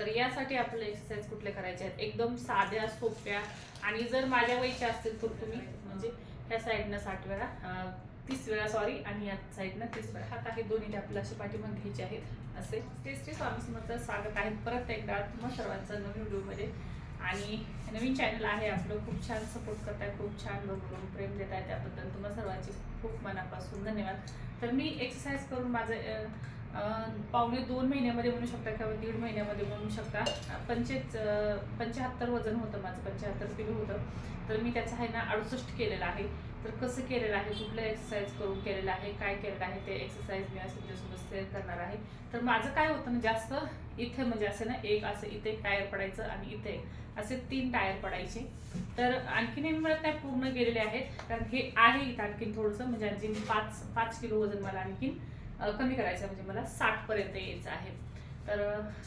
तर यासाठी आपल्याला एक्सरसाइज कुठले करायचे आहेत? एकदम साध्या सोप्या आणि जर माझ्या वयच्या असतील तर तुम्ही म्हणजे ह्या साईडनं साठ वेळा तीस वेळा सॉरी आणि या साईडनं तीस वेळा. हात आहे दोन्ही आपल्या असे पाठीमाग घ्यायचे आहेत. असे. ते श्री स्वामी समर्थ स्वागत आहेत परत एकदा तुम्हा सर्वांचं नवीन व्हिडिओमध्ये. आणि नवीन चॅनल आहे आपलं. खूप छान सपोर्ट करताय. खूप छान लोक प्रेम देत आहे त्याबद्दल तुम्हा सर्वांचे खूप मनापासून धन्यवाद. तर मी एक्सरसाइज करून माझं पावणे दोन महिन्यामध्ये म्हणू शकता किंवा दीड महिन्यामध्ये म्हणू शकता. पंचेच पंच्याहत्तर वजन होतं माझं पंच्याहत्तर किलो होतं. तर मी त्याचं आहे ना अडुसष्ट केलेलं आहे. तर कसं केलेलं आहे कुठलं एक्सरसाइज करून केलेलं आहे काय केलेलं आहे ते एक्सरसाइज मी असं तुमच्यासोबत शेअर करणार आहे. तर माझं काय होतं ना जास्त इथे म्हणजे असं ना एक असं इथे एक टायर पडायचं आणि इथे असे तीन टायर पडायचे. तर आणखीन मला म्हणत नाही पूर्ण गेलेले आहेत. कारण हे आहे इथं आणखीन थोडंसं म्हणजे आणखीन पाच पाच किलो वजन मला आणखीन कमी करायचं आहे. म्हणजे मला साठ पर्यंत यायचं आहे. तर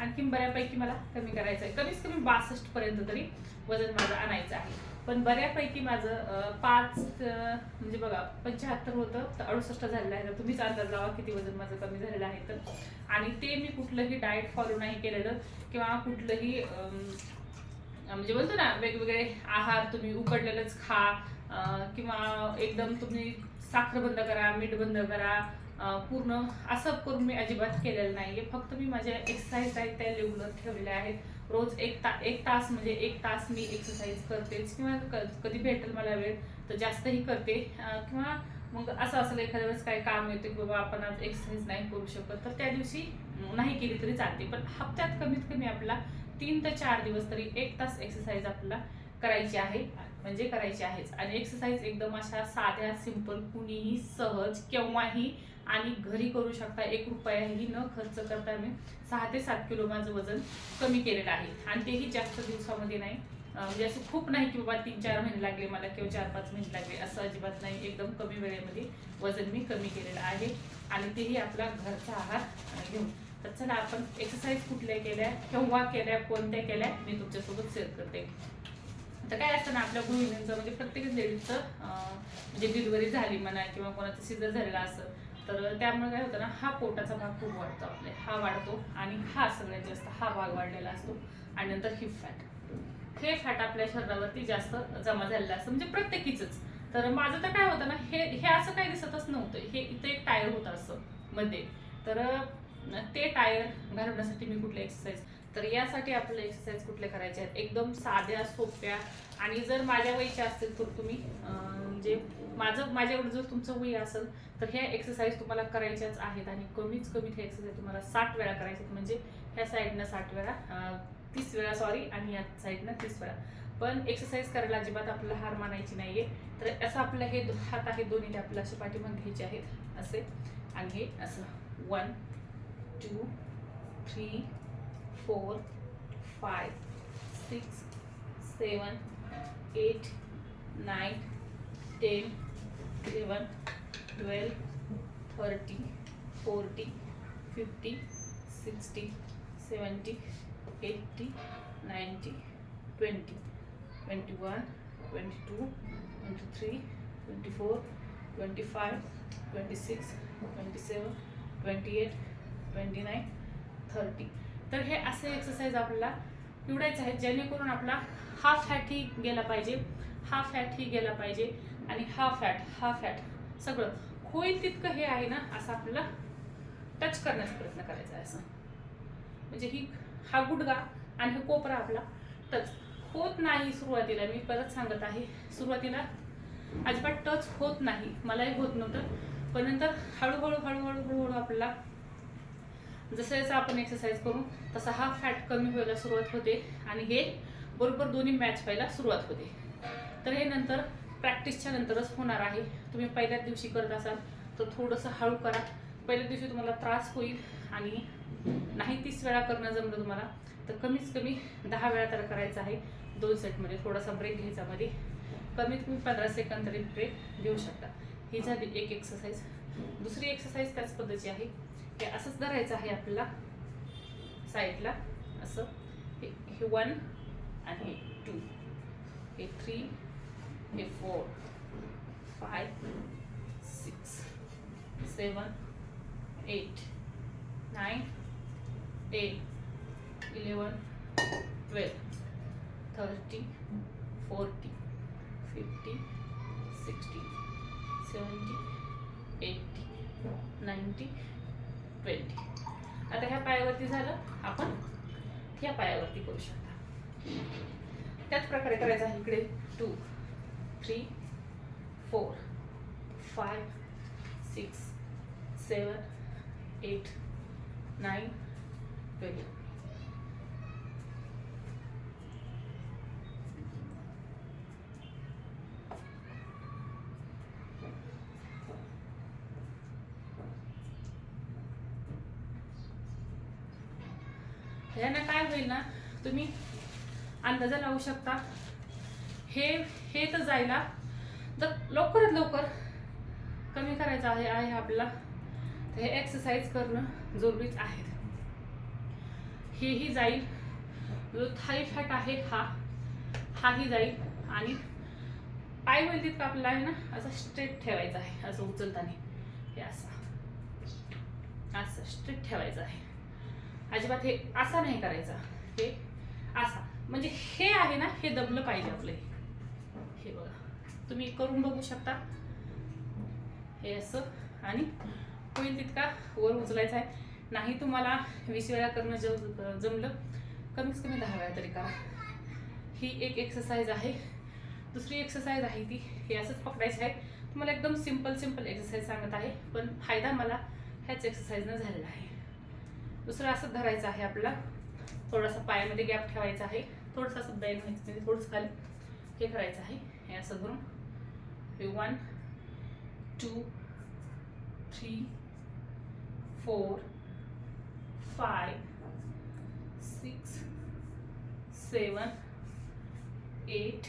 आणखीन बऱ्यापैकी मला कमी करायचं आहे कमीत कमी बासष्ट पर्यंत तरी वजन माझं आणायचं आहे. पण बऱ्यापैकी माझं पाच म्हणजे बघा पंच्याहत्तर होतं तर अडुसष्ट झालेलं आहे. तर तुम्हीच अंदाज लावा किती वजन माझं कमी झालेलं आहे. तर आणि ते मी कुठलंही डाएट फॉलो नाही केलेलं किंवा कुठलंही म्हणजे बोलतो ना वेगवेगळे आहार तुम्ही उकडलेलंच खा किंवा एकदम तुम्ही साखर बंद करा मीठ बंद करा पूर्ण असं करून मी अजिबात केलेलं नाही आहे फक्त मी माझ्या एक्सरसाइज आहेत त्या रेग्युलर ठेवलेल्या आहेत. रोज एक ता एक तास म्हणजे एक तास मी एक्सरसाइज करतेच किंवा क- कधी भेटेल मला वेळ तर जास्तही करते. किंवा मग असं असेल एखाद्या वेळेस काय काम येते की बाबा आपण आज एक्सरसाइज नाही करू शकत तर त्या दिवशी नाही केली तरी चालते. पण हप्त्यात कमीत कमी आपला तीन ते चार दिवस तरी एक तास एक्सरसाइज आपल्याला करायची आहे. म्हणजे करायची आहेच. आणि एक्सरसाइज एकदम अशा साध्या सिंपल कुणीही सहज केव्हाही आणि घरी करू शकता एक रुपयाही न खर्च करता मी सहा ते सात किलो माझं वजन कमी केलेलं आहे. आणि तेही जास्त दिवसामध्ये नाही. म्हणजे असं खूप नाही की बाबा तीन चार महिने लागले मला किंवा चार पाच महिने लागले. असं अजिबात नाही. एकदम कमी वेळेमध्ये वजन मी कमी केलेलं आहे. आणि तेही आपला घरचा आहार घेऊन. तर चला आपण एक्सरसाइज कुठल्या केल्या केव्हा केल्या कोणत्या केल्या मी तुमच्यासोबत शेअर करते. तर काय असतं ना आपल्या गृहिणींचं म्हणजे प्रत्येक लेडीजचं म्हणजे डिलिव्हरी झाली म्हणा किंवा कोणाचं सिजर झालेलं असं तर त्यामुळे काय होतं ना हा पोटाचा भाग खूप वाढतो आपले हा वाढतो आणि हा सगळ्यात जास्त हा भाग वाढलेला असतो. आणि नंतर हिप फॅट. हे फॅट आपल्या शरीरावरती जास्त जमा झालेलं असतं म्हणजे प्रत्येकीच तर माझं तर काय होतं ना हे हे असं काही दिसतच नव्हतं. हे इथं एक टायर होतं असं मध्ये. तर ते टायर घालवण्यासाठी मी कुठले एक्सरसाइज तर यासाठी आपल्याला एक्सरसाइज कुठले करायचे आहेत? एकदम साध्या सोप्या आणि जर माझ्या वयच्या असतील तर तुम्ही म्हणजे माझं माझ्याकडे जर तुमचं वय असेल तर ह्या एक्सरसाइज तुम्हाला करायच्याच आहेत आणि कमीच कमी हे एक्सरसाइज तुम्हाला साठ वेळा करायचे आहेत. म्हणजे ह्या साईडनं साठ वेळा तीस वेळा सॉरी आणि या साईडनं तीस वेळा. पण एक्सरसाइज करायला अजिबात आपल्याला हार मानायची नाही आहे तर असं आपलं हे दो- हात आहे दोन्ही ते आपल्याला असे पाठीमाग घ्यायचे आहेत. असे आणि हे असं. One two three four, five, six, seven, eight, nine, ten, eleven, twelve, thirty, forty, fifty, sixty, seventy, eighty, ninety, twenty, twenty-one, twenty-two, twenty-three, twenty-four, twenty-five, twenty-six, twenty-seven, twenty-eight, twenty-nine, thirty. तर हे असे एक्सरसाइज आपल्याला निवडायचे आहेत जेणेकरून आपला हा फॅटही गेला पाहिजे हा फॅटही गेला पाहिजे आणि हा फॅट हा फॅट सगळं. होईल तितकं हे आहे ना असं आपल्याला टच करण्याचा प्रयत्न करायचा आहे असं. म्हणजे ही हा गुडगा आणि हा कोपरा आपला टच होत नाही सुरुवातीला मी परत सांगत आहे सुरुवातीला अजिबात टच होत नाही. मलाही होत नव्हतं. पण नंतर हळूहळू हळूहळू हळूहळू आपल्याला जसं जसं आपण एक्सरसाइज करू तसा हा फॅट कमी व्हायला सुरुवात होते आणि हे बरोबर दोन्ही मॅच व्हायला सुरुवात होते. तर हे नंतर प्रॅक्टिसच्या नंतरच होणार आहे. तुम्ही पहिल्याच दिवशी करत असाल तर थोडंसं हळू करा. पहिल्या दिवशी तुम्हाला त्रास होईल आणि नाही तीस वेळा करणं जमलं तुम्हाला तर कमीत कमी दहा वेळा तर करायचं आहे. दोन सेटमध्ये थोडासा ब्रेक घ्यायचा मध्ये. कमीत कमी पंधरा सेकंद तरी ब्रेक घेऊ शकता. ही झाली एक एक्सरसाइज दुसरी एक्सरसाइज त्याच पद्धतीची आहे. हे असंच धरायचं आहे आपल्याला. साईडला असं. हे हे वन आणि हे टू हे थ्री हे four five six seven eight nine ten eleven twelve thirty forty fifty sixty seventy eighty ninety twenty आता ह्या पायावरती झालं आपण ह्या पायावरती करू शकता. त्याच प्रकारे करायचं आहे इकडे. Two three four five six seven eight nine twelve ह्यानं काय होईल ना तुम्ही अंदाजा लावू शकता. हे हे तर जायला तर लवकरात लवकर कमी करायचं आहे आहे आपल्याला तर हे एक्सरसाइज करणं जरुरीच आहे. हेही जाईल. जो थाई फॅट आहे हा हाही जाईल. आणि पाय होईल तितकं आपला आहे ना असं स्ट्रेट ठेवायचं आहे असं उचलताना. हे असं असं स्ट्रेट ठेवायचं आहे. अजिबात हे असा नाही करायचा. हे असा. म्हणजे हे आहे ना हे दबलं पाहिजे आपलं हे. बघा. तुम्ही करून बघू शकता. हे असं. आणि होईल तितका वर उचलायचा आहे. नाही तुम्हाला वीस वेळा करणं जम जमलं कमीत कमी दहा वेळा तरी करा. ही एक एक्सरसाइज आहे. दुसरी एक्सरसाइज आहे ती. हे असंच पकडायचं आहे. तुम्हाला एकदम सिंपल सिंपल एक्सरसाइज सांगत आहे. पण फायदा मला ह्याच एक्सरसाइजनं झालेला आहे. दुसरं असं धरायचं आहे आपला. थोडासा पायामध्ये गॅप ठेवायचा आहे. थोडंसं असं बॅग म्हणजे थोडंसं खाली. हे करायचं आहे. हे असं धरून. हे one two three four five six seven eight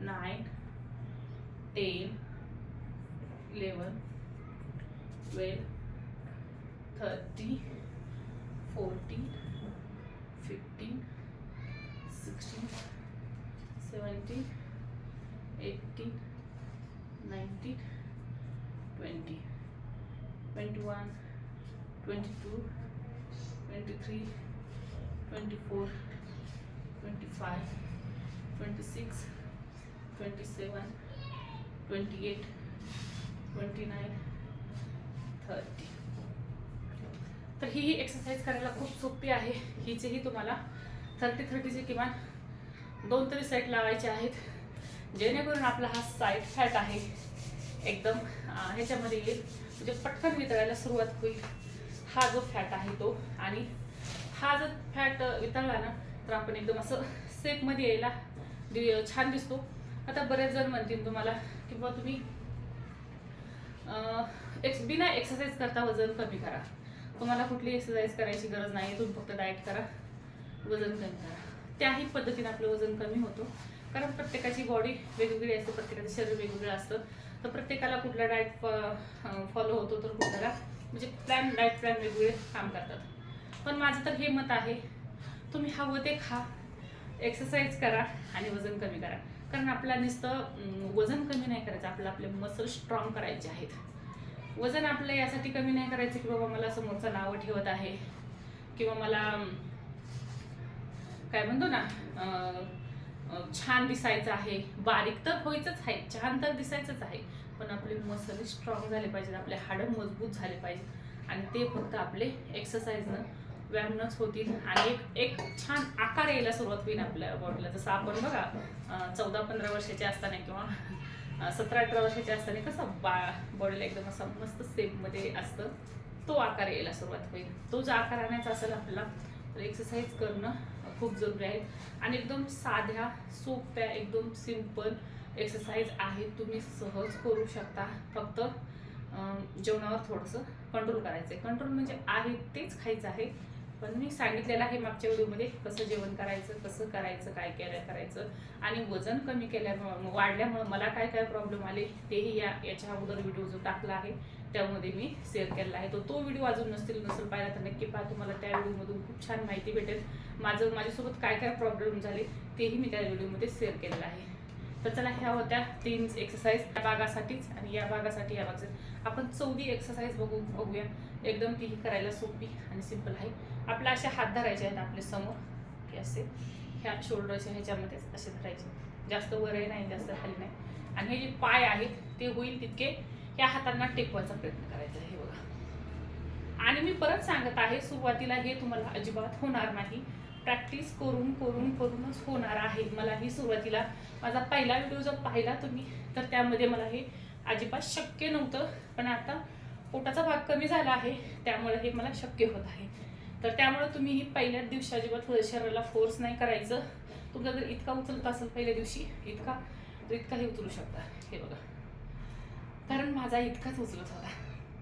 nine ten eleven twelve thirteen, fourteen, fifteen, sixteen, seventeen, eighteen, nineteen, twenty, twenty-one, twenty-two, twenty-three, twenty-four, twenty-five, twenty-six, twenty-seven, twenty-eight, twenty-nine, thirty. तर ही एक्सरसाइज करायला खूप सोपी आहे. हिचेही तुम्हाला thirty थर्टीचे किमान दोन तरी सेट लावायचे आहेत. जेणेकरून आपला हा साईड फॅट आहे एकदम ह्याच्यामध्ये येईल. म्हणजे पटकन वितळायला सुरुवात होईल. हा जो फॅट आहे तो. आणि हा जर फॅट वितळला ना तर आपण एकदम असं सेपमध्ये यायला दि- छान दिसतो. आता बरेच जण म्हणतील तुम्हाला किंवा तुम्ही एक्स बिना एक्सरसाइज करता वजन कमी करा. तुम्हाला कुठली एक्सरसाइज करायची गरज नाही तुम्ही फक्त डाएट करा वजन कमी करा. त्याही पद्धतीने आपलं वजन कमी होतो. कारण प्रत्येकाची बॉडी वेगवेगळी असते प्रत्येकाचं शरीर वेगवेगळं असतं. तर प्रत्येकाला कुठला डाएट फॉलो होतो तर कुठल्याला? म्हणजे प्लॅन डाएट प्लॅन वेगवेगळे काम करतात. पण माझं तर हे मत आहे तुम्ही हवं ते खा एक्सरसाइज करा आणि वजन कमी करा. कारण आपला नुसतं वजन कमी नाही करायचं आपलं आपले मसल स्ट्रॉंग करायचे आहेत. वजन आपलं यासाठी कमी नाही करायचं की बाबा मला समोरचं नावं ठेवत आहे. किंवा मला काय म्हणतो ना छान दिसायचं आहे. बारीक तर व्हायचंच आहे छान तर दिसायचंच आहे. पण आपले मसल स्ट्रॉंग झाले पाहिजेत आपले हाडं मजबूत झाले पाहिजेत. आणि ते फक्त आपले एक्सरसाइजनं व्यायामनंच होतील. आणि एक एक छान आकार यायला सुरुवात होईल आपल्या बॉडीला जसं आपण बघा चौदा पंधरा वर्षाचे असताना किंवा सतरा अठरा वर्षाचे असताना कसं बा बॉडीला एकदम असं मस्त सेपमध्ये असतं. तो आकार यायला सुरुवात होईल. तो जो आकार आणायचा असेल आपल्याला तर एक्सरसाइज करणं खूप जरुरी आहे. आणि एकदम साध्या सोप्या एकदम सिंपल एक्सरसाइज आहे. तुम्ही सहज करू शकता. फक्त जेवणावर थोडंसं कंट्रोल करायचं आहे कंट्रोल म्हणजे आहे तेच खायचं आहे. पण मी सांगितलेलं आहे मागच्या व्हिडिओमध्ये कसं जेवण करायचं कसं करायचं काय केलं करायचं. आणि वजन कमी केल्यामुळं वाढल्यामुळं मला काय काय प्रॉब्लेम आले तेही या याच्या अगोदर व्हिडिओ जो टाकला आहे त्यामध्ये मी शेअर केलेला आहे. तो तो व्हिडिओ अजून नसतील नसेल पाहिला तर नक्की पहा तुम्हाला त्या व्हिडिओमधून खूप छान माहिती भेटेल. माझं माझ्यासोबत काय काय प्रॉब्लेम झाले तेही मी त्या व्हिडिओमध्ये शेअर केलेलं आहे. तर चला ह्या होत्या तीन एक्सरसाइज या भागासाठीच आणि या भागासाठी या भागासाठी. आपण चौथी एक्सरसाइज बघू बघूया. एकदम तीही करायला सोपी आणि सिंपल आहे. आपल्या असे हात धरायचे आहेत आपले समोर. की असे. ह्या शोल्डरच्या ह्याच्यामध्येच असे धरायचे. जास्त वरही नाही जास्त खाली नाही. आणि हे जे पाय आहेत ते होईल तितके ह्या हातांना टेकवायचा प्रयत्न करायचा आहे हे बघा. आणि मी परत सांगत आहे सुरुवातीला हे तुम्हाला अजिबात होणार नाही. प्रॅक्टिस करून करून करूनच होणार आहे. मला ही सुरुवातीला माझा पहिला व्हिडिओ जर पाहिला तुम्ही तर त्यामध्ये मला हे अजिबात शक्य नव्हतं. पण आता पोटाचा भाग कमी झाला आहे त्यामुळे हे मला शक्य होत आहे. तर त्यामुळे तुम्ही ही पहिल्याच दिवशी अजिबात शरीराला फोर्स नाही करायचं. तुमचा जर इतका उचलत असेल पहिल्या दिवशी इतका तर इतकाही उचलू शकता. हे बघा. कारण माझा इतकाच उचलत होता.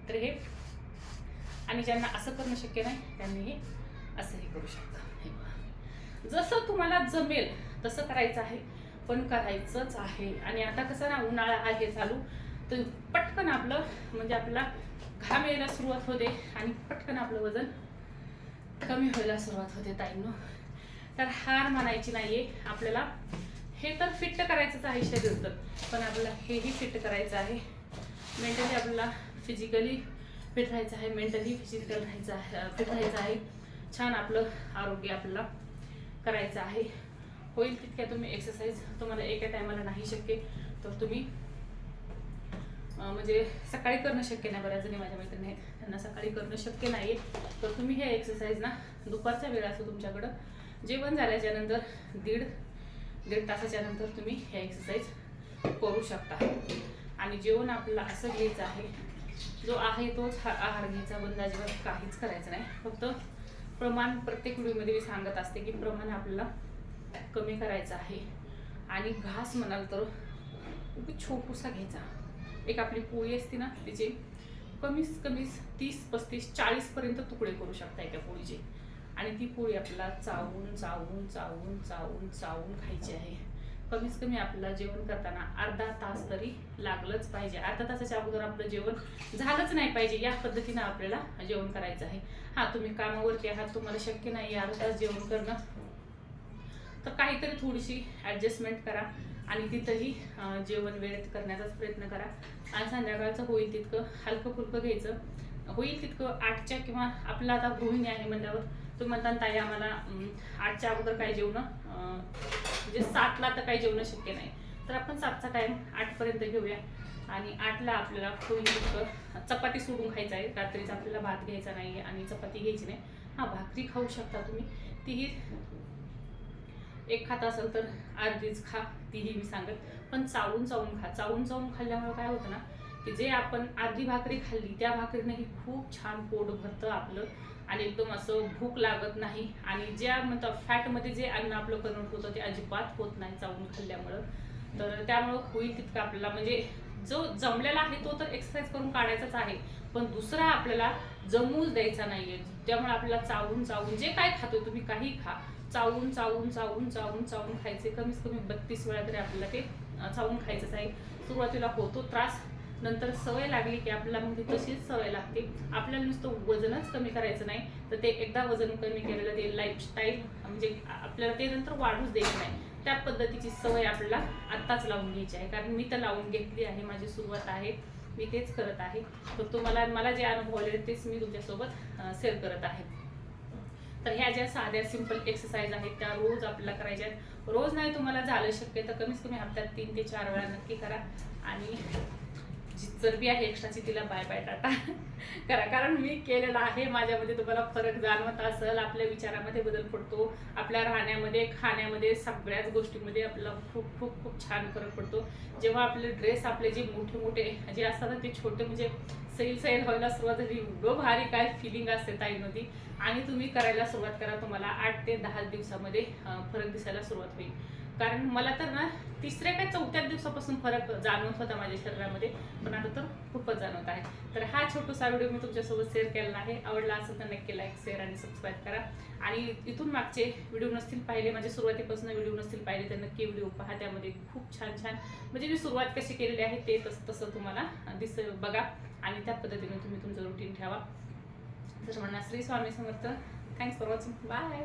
तर हे आणि ज्यांना असं करणं शक्य नाही त्यांनी हे असंही करू शकता. जसं तुम्हाला जमेल तसं करायचं आहे. पण करायचंच आहे. आणि आता कसं ना उन्हाळा आहे चालू तर पटकन आपलं म्हणजे आपला घाम यायला सुरुवात होते आणि पटकन आपलं वजन कमी व्हायला सुरुवात होते ताईंनो. तर हार मानायची नाहीये. आपल्याला हे तर फिट करायचंच आहे शरीर तर. पण आपल्याला हेही फिट करायचं आहे. मेंटली आपल्याला फिजिकली फिट राहायचं आहे. मेंटली फिजिकल राहायचं आहे फिट राहायचं आहे. छान आपलं आरोग्य आपल्याला करायचं आहे. होईल तितक्या तुम्ही एक्सरसाइज तुम्हाला एका टायमाला नाही शक्य तर तुम्ही म्हणजे सकाळी करणं शक्य नाही. बऱ्याच जणी माझ्या मैत्रिणी आहेत त्यांना सकाळी करणं शक्य नाही. आहे तर तुम्ही हे एक्सरसाइज ना दुपारचा वेळ असतो तुमच्याकडं. जेवण झाल्याच्यानंतर दीड दीड तासाच्या नंतर तुम्ही हे एक्सरसाइज करू शकता. आणि जेवण आपल्याला असं घ्यायचं आहे जो आहे तोच हा आहार घ्यायचा बंदाजीवर काहीच करायचं नाही. फक्त प्रमाण प्रत्येक व्हिडिओमध्ये मी सांगत असते की प्रमाण आपल्याला कमी करायचं आहे. आणि घास म्हणाल तर खूप छोटूसा घ्यायचा. एक आपली पोळी असते ना तिचे कमीत कमी तीस पस्तीस चाळीसपर्यंत तुकडे करू शकता एका पोळीचे. आणि ती पोळी आपल्याला चावून चावून चावून चावून चावून खायची आहे. कमीत कमी आपल्याला जेवण करताना अर्धा तास तरी लागलंच पाहिजे. अर्धा तासाच्या अगोदर आपलं जेवण झालंच नाही पाहिजे. या पद्धतीनं आपल्याला जेवण करायचं आहे. हा तुम्ही कामावरती आहात तुम्हाला शक्य नाही अर्धा तास जेवण करणं. तर काहीतरी थोडीशी ॲडजस्टमेंट करा आणि तिथंही जेवण वेळेत करण्याचाच प्रयत्न करा. आणि संध्याकाळचं होईल तितकं हलकं फुलकं घ्यायचं. होईल तितकं आठच्या किंवा आपला आता गृहिणी आहे म्हणल्यावर तुम्ही म्हणता ताई आम्हाला आठच्या अगोदर काही जेवणं म्हणजे सातला तर काही जेवणं शक्य नाही. तर आपण सातचा टाईम आठपर्यंत घेऊया. आणि आठला आपल्याला होईल चपाती सोडून खायचं आहे. रात्रीचा आपल्याला भात घ्यायचा नाही आणि चपाती घ्यायची नाही. हां भाकरी खाऊ शकता तुम्ही. तीही एक खात असेल तर अर्धीच खा तीही मी सांगत. पण चावून चावून खा. चावून चावून खाल्ल्यामुळे काय होतं ना की जे आपण आधी भाकरी खाल्ली त्या भाकरीनंही खूप छान पोट भरतं आपलं आणि एकदम असं भूक लागत नाही आणि ज्या म्हणतात फॅटमध्ये जे अन्न आपलं कन्वर्ट होतं ते अजिबात होत नाही चावून खाल्ल्यामुळं. तर त्यामुळं होईल तितकं आपल्याला म्हणजे जो जमलेला आहे तो तर एक्सरसाइज करून काढायचाच आहे पण दुसरा आपल्याला जमूच द्यायचा नाहीये. त्यामुळे आपल्याला चावून चावून जे काय खातोय तुम्ही काही खा. चावून चावून चावून चावून चावून खायचे. कमीत कमी बत्तीस वेळा तरी आपल्याला ते चावून खायचंच आहे. सुरुवातीला होतो त्रास नंतर सवय लागली की आपल्याला मग ती तशीच सवय लागते. आपल्याला नुसतं वजनच कमी करायचं नाही. तर ते एकदा वजन कमी केलेलं ते लाईफस्टाईल म्हणजे आपल्याला ते नंतर वाढूच द्यायचं नाही. त्या पद्धतीची सवय आपल्याला आत्ताच लावून घ्यायची आहे. कारण मी तर लावून घेतली आहे. माझी सुरुवात आहे. मी तेच करत आहे. तर तुम्हाला मला जे अनुभव आले तेच मी तुमच्यासोबत शेअर करत आहे. तर ह्या ज्या साध्या सिंपल एक्सरसाइज आहेत त्या रोज आपल्याला करायच्या आहेत. रोज नाही तुम्हाला झालं शक्य तर कमीत कमी हप्त्यात तीन ते चार वेळा नक्की करा. आणि जी चरबी आहे एक्स्ट्राची तिला बाय बाय टाटा. करा कारण मी केलेलं आहे माझ्यामध्ये तुम्हाला फरक जाणवत असेल आपल्या विचारामध्ये बदल पडतो आपल्या राहण्यामध्ये खाण्यामध्ये सगळ्याच गोष्टींमध्ये आपला खूप खूप खूप छान फरक पडतो. जेव्हा आपले ड्रेस आपले जे मोठे मोठे जे असतात ना ते छोटे म्हणजे सैल सैल व्हायला सुरुवात झाली एवढं भारी काय फिलिंग असते ताईमध्ये. आणि तुम्ही करायला सुरुवात करा तुम्हाला आठ ते दहा दिवसामध्ये फरक दिसायला सुरुवात होईल. कारण मला तर ना तिसऱ्या काय चौथ्याच दिवसापासून फरक जाणवत होता माझ्या शरीरामध्ये पण आता तर खूपच जाणवत आहे. तर हा छोटासा व्हिडिओ मी तुमच्यासोबत शेअर केलेला आहे. आवडला असेल तर नक्की लाईक शेअर आणि सबस्क्राईब करा. आणि इथून मागचे व्हिडिओ नसतील पाहिले माझे सुरुवातीपासून व्हिडिओ नसतील पाहिले तर नक्की व्हिडिओ पहा. त्यामध्ये खूप छान छान म्हणजे मी सुरुवात कशी केलेली आहे ते तसं तसं तुम्हाला दिस बघा. आणि त्या पद्धतीने तुम्ही तुमचं रुटीन ठेवा. तर म्हणणार Shri Swami Samarth. Thanks for watching bye